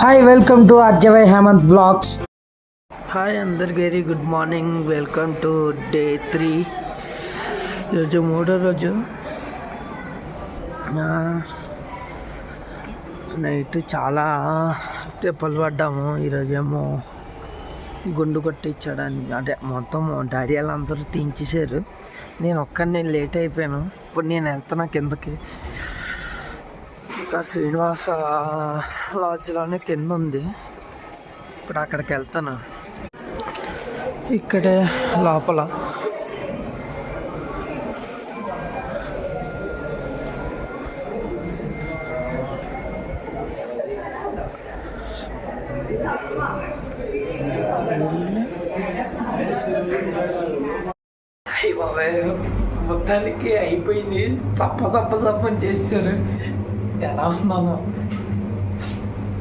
Hi welcome to అర్జవై Hemanth blogs hi అందరికి very good morning welcome to day three ఈరోజు మూడో రోజు. నైట్ చాలా తెప్పలు పడ్డాము. ఈరోజేమో గుండు కొట్టించడానికి అంటే మొత్తం డాడీ వాళ్ళందరూ తీయించేశారు నేను ఒక్కరిని లేట్ అయిపోయాను. ఇప్పుడు నేను వెళ్తున్నా కిందకి ఇంకా శ్రీనివాస లాడ్జ్లోనే కింద ఉంది. ఇప్పుడు అక్కడికి వెళ్తాను. ఇక్కడే లోపల. బాబాయ్ మొత్తానికి అయిపోయింది. చప్ప చప్ప చప్పని చేశారు. ఎలా ఉన్నాను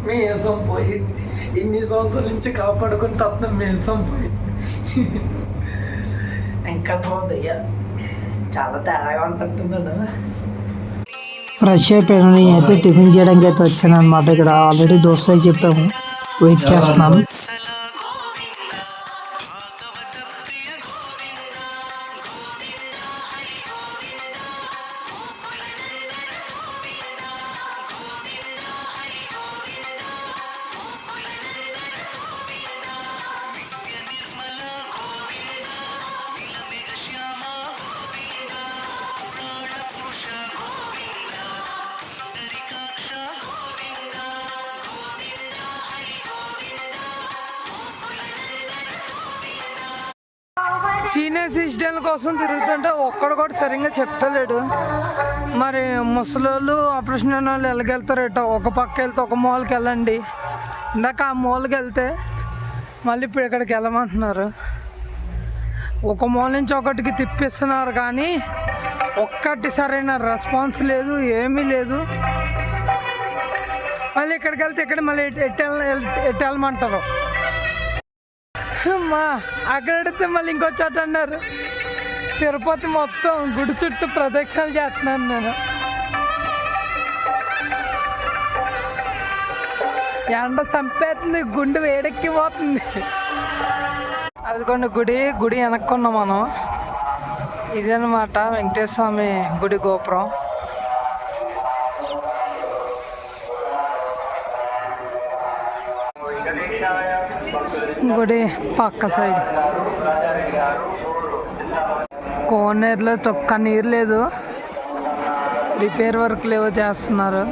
మీసం పోయింది. ఇన్ని సంవత్సరాల నుంచి కాపాడుకుని తప్ప మీసం పోయింది. ఇంకా పోదయ్యా. చాలా తేడాగా ఉంటున్నాను ఫ్రెష్ అయిపోయాను నేనైతే టిఫిన్ చేయడానికి అయితే వచ్చాను అనమాట ఇక్కడ ఆల్రెడీ దోశలు చెప్పాము. వెయిట్ చేస్తున్నాను సీనియర్ సిటిజన్ల కోసం తిరుగుతుంటే ఒక్కడు కూడా సరిగ్గా చెప్తలేడు. మరి ముసలోళ్ళు ఆపరేషన్ వాళ్ళు ఎలాగెళ్తారట ఒక పక్క వెళ్తే ఒక మూలకి వెళ్ళండి. ఇందాక ఆ మూలకి వెళ్తే మళ్ళీ ఇప్పుడు ఇక్కడికి వెళ్ళమంటున్నారు. ఒక మూల నుంచి ఒకటికి తిప్పిస్తున్నారు కానీ ఒక్కటి సరైన రెస్పాన్స్ లేదు ఏమీ లేదు. మళ్ళీ ఇక్కడికి వెళ్తే ఇక్కడ మళ్ళీ ఎట్టెళ్ళమంటారు మా అక్కడ అడిగితే మళ్ళీ ఇంకో చోట అన్నారు. తిరుపతి మొత్తం గుడి చుట్టూ ప్రదక్షిణలు చేస్తున్నాను నేను. ఎండ చంపేస్తుంది గుండె వేడెక్కిపోతుంది. అదిగోండి గుడి గుడి వెనక్కున్నాం మనం. ఇదనమాట వెంకటేశ్వర స్వామి గుడి గోపురం. గుడి పక్క సైడ్. కోనేరులో తొక్క నీరు లేదు. రిపేర్ వర్క్ ఏవో చేస్తున్నారు.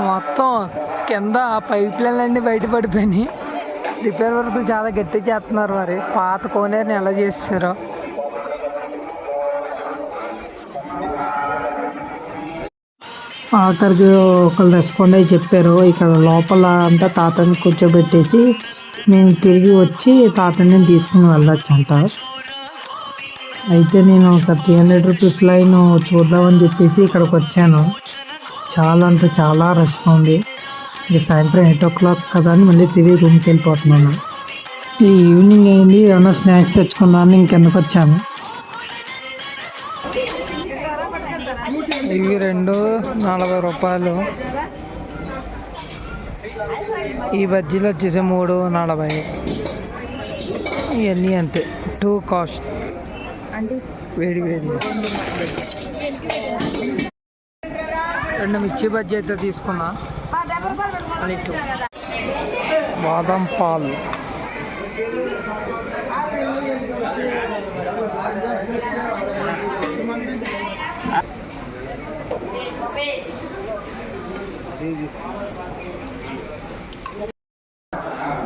మొత్తం కింద పైప్ లైన్ బయట బయటపడిపోయినాయి రిపేర్ వర్క్ చాలా గట్టి చేస్తున్నారు మరి. పాత కోనేరుని ఎలా చేస్తారో ఆఖరికి ఒకళ్ళు రెస్పాండ్ అయ్యి చెప్పారు ఇక్కడ లోపల అంతా తాతని కూర్చోబెట్టేసి నేను తిరిగి వచ్చి తాతని తీసుకుని వెళ్ళొచ్చు అంట అయితే నేను ఒక త్రీ హండ్రెడ్ రూపీస్ లైన్ చూద్దామని చెప్పేసి ఇక్కడికి వచ్చాను. చాలా అంటే చాలా రష్గా ఉంది. ఇక సాయంత్రం ఎయిట్ ఓ క్లాక్ కదా అని మళ్ళీ తిరిగి రూమ్కి వెళ్ళిపోతున్నాను. ఈ ఈవినింగ్ అయింది ఏమైనా స్నాక్స్ తెచ్చుకుందామని ఇంకెందుకు వచ్చాను. ఇవి రెండు నలభై రూపాయలు. ఈ బజ్జీలు వచ్చేసి మూడు నలభై. ఇవన్నీ అంతే. టూ కాస్ట్ వేడి వేడి. రెండు మిర్చి బజ్జీ అయితే తీసుకున్నా. టూ బాదం పాలు.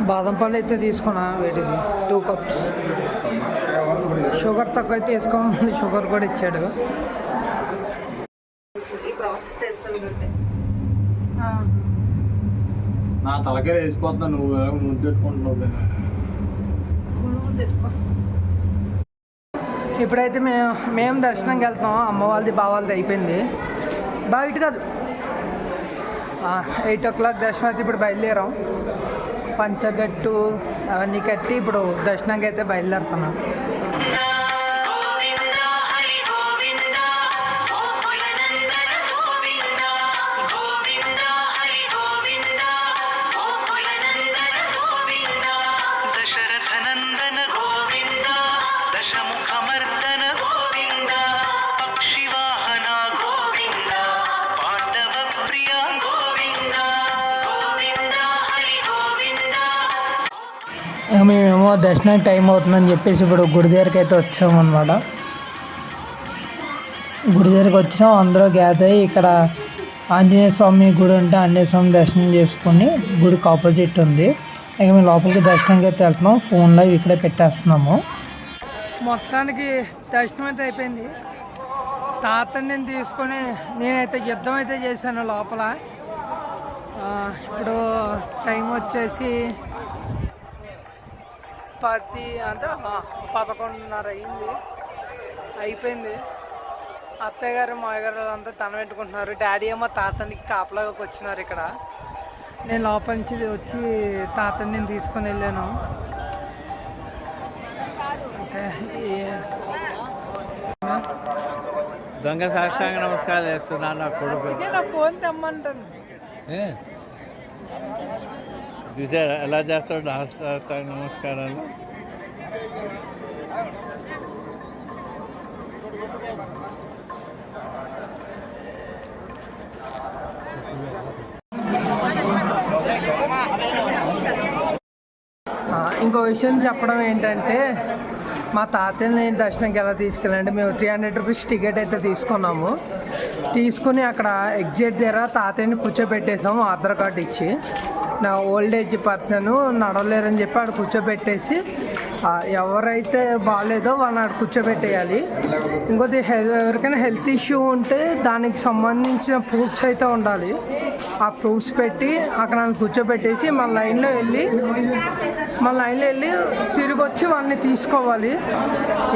బాదం పాలు అయితే తీసుకున్నా వేటిది టూ కప్స్ షుగర్ తక్కువ అయితే వేసుకోమని షుగర్ కూడా ఇచ్చాడు. నా తలకే వేసిపోతున్నా నువ్వు ముద్దెట్టుకుంటున్నావు ఇప్పుడైతే మేము మేము దర్శనంకి వెళ్తున్నాం. అమ్మ వాళ్ళది బావాలది అయిపోయింది. బయట కాదు. ఎయిట్ ఓ క్లాక్ దర్శనం అయితే ఇప్పుడు బయలుదేరాం. పంచగట్టు అవన్నీ కట్టి ఇప్పుడు దర్శనంకి అయితే బయలుదేరుతున్నాం. ఇక మేమేమో దర్శనానికి టైం అవుతుందని చెప్పేసి ఇప్పుడు గుడి దగ్గరికి అయితే వచ్చామన్నమాట గుడి దగ్గరికి వచ్చాం అందరూ గ్యాదర్ అయ్యి ఇక్కడ ఆంజనేయ స్వామి గుడి ఉంటే ఆంజనేయ స్వామి దర్శనం చేసుకొని గుడికి ఆపోజిట్ ఉంది. ఇక మేము లోపలికి దర్శనంకి అయితే వెళ్తున్నాం ఫోన్లో ఇక్కడే పెట్టేస్తున్నాము. మొత్తానికి దర్శనం అయితే అయిపోయింది. తాతని నేను తీసుకొని నేనైతే యుద్ధం అయితే చేశాను లోపల. ఇప్పుడు టైం వచ్చేసి పది అంటే పదకొండున్నర అయింది. అయిపోయింది. అత్తయ్య గారు మామయ్య గారు అంతా తన పెట్టుకుంటున్నారు. డాడీ ఏమో తాతనికి కాపలాకి వచ్చినారు ఇక్కడ. నేను లోపల నుంచి వచ్చి తాతని నేను తీసుకొని వెళ్ళాను. దొంగ సాష్టాంగ నమస్కారం చేస్తున్నాను నా కొడుకు. ఫోన్ తెమ్మంటాను. చూసారా? ఎలా చేస్తాడు? నా నమస్కారాలు. ఇంకో విషయం చెప్పడం ఏంటంటే మా తాతయ్యని దర్శనంకి ఎలా తీసుకెళ్ళండి మేము త్రీ హండ్రెడ్ రూపీస్ టికెట్ అయితే తీసుకున్నాము. తీసుకుని అక్కడ ఎగ్జిట్ దగ్గర తాతయ్యని కూర్చోబెట్టేసాము ఆధార్ కార్డు ఇచ్చి. నా ఓల్డ్ ఏజ్ పర్సన్ నడవలేరని చెప్పి ఆడ కూర్చోబెట్టేసి ఎవరైతే బాగాలేదో వాళ్ళని అక్కడ కూర్చోబెట్టేయాలి. ఇంకోటి హెల్ ఎవరికైనా హెల్త్ ఇష్యూ ఉంటే దానికి సంబంధించిన ప్రూఫ్స్ అయితే ఉండాలి. ఆ ప్రూఫ్స్ పెట్టి అక్కడ నన్ను కూర్చోబెట్టేసి మన లైన్లో వెళ్ళి మన లైన్లో వెళ్ళి తిరిగి వచ్చి వాళ్ళని తీసుకోవాలి.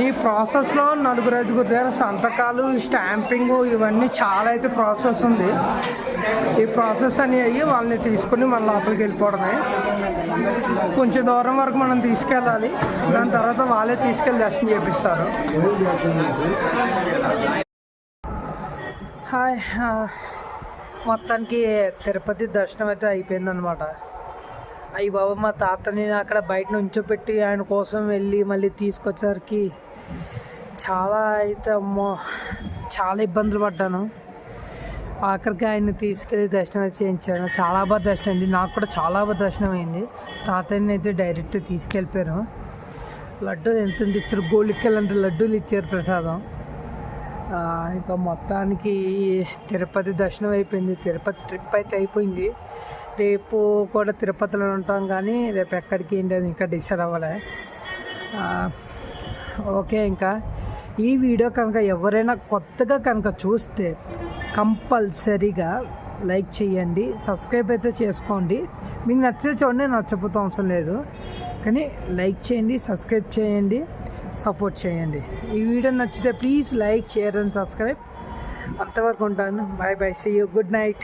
ఈ ప్రాసెస్లో నలుగురు ఐదుగురు దగ్గర సంతకాలు స్టాంపింగ్ ఇవన్నీ చాలా అయితే ప్రాసెస్ ఉంది. ఈ ప్రాసెస్ అని అయ్యి వాళ్ళని తీసుకుని మన లోపలికి వెళ్ళిపోవడమే. కొంచెం దూరం వరకు మనం తీసుకెళ్ళాలి. దాని తర్వాత వాళ్ళే తీసుకెళ్ళి దర్శనం చేపిస్తారు. హాయ్ మొత్తానికి తిరుపతి దర్శనం అయితే అయిపోయిందనమాట అయ్యి బాబా మా తాతని అక్కడ బయట నుంచోపెట్టి ఆయన కోసం వెళ్ళి మళ్ళీ తీసుకొచ్చేసరికి చాలా అయితే అమ్మో చాలా ఇబ్బందులు పడ్డాను. ఆఖరికి ఆయన్ని తీసుకెళ్ళి దర్శనం అయితే చేయించాను. చాలా బాగా దర్శనం అయింది. నాకు కూడా చాలా బాగా దర్శనం అయింది. తాతయ్యని అయితే డైరెక్ట్ తీసుకెళ్ళిపోయాను. లడ్డు ఎంత ఇచ్చారు. గోళిక్కలంటే లడ్డూలు ఇచ్చారు ప్రసాదం. ఇంకా మొత్తానికి తిరుపతి దర్శనం అయిపోయింది. తిరుపతి ట్రిప్ అయితే అయిపోయింది. రేపు కూడా తిరుపతిలో ఉంటాం కానీ రేపు ఎక్కడికి ఏంటి అది ఇంకా డిసైడ్ అవ్వలే. ఓకే ఇంకా. ఈ వీడియో కనుక ఎవరైనా కొత్తగా కనుక చూస్తే కంపల్సరీగా లైక్ చేయండి. సబ్స్క్రైబ్ అయితే చేసుకోండి. మీకు నచ్చితే చూడండి నచ్చపోతే అవసరం లేదు. కానీ లైక్ చేయండి సబ్స్క్రైబ్ చేయండి సపోర్ట్ చేయండి. ఈ వీడియో నచ్చితే please like share and subscribe. అంతవరకు ఉంటాను. Bye bye see you good night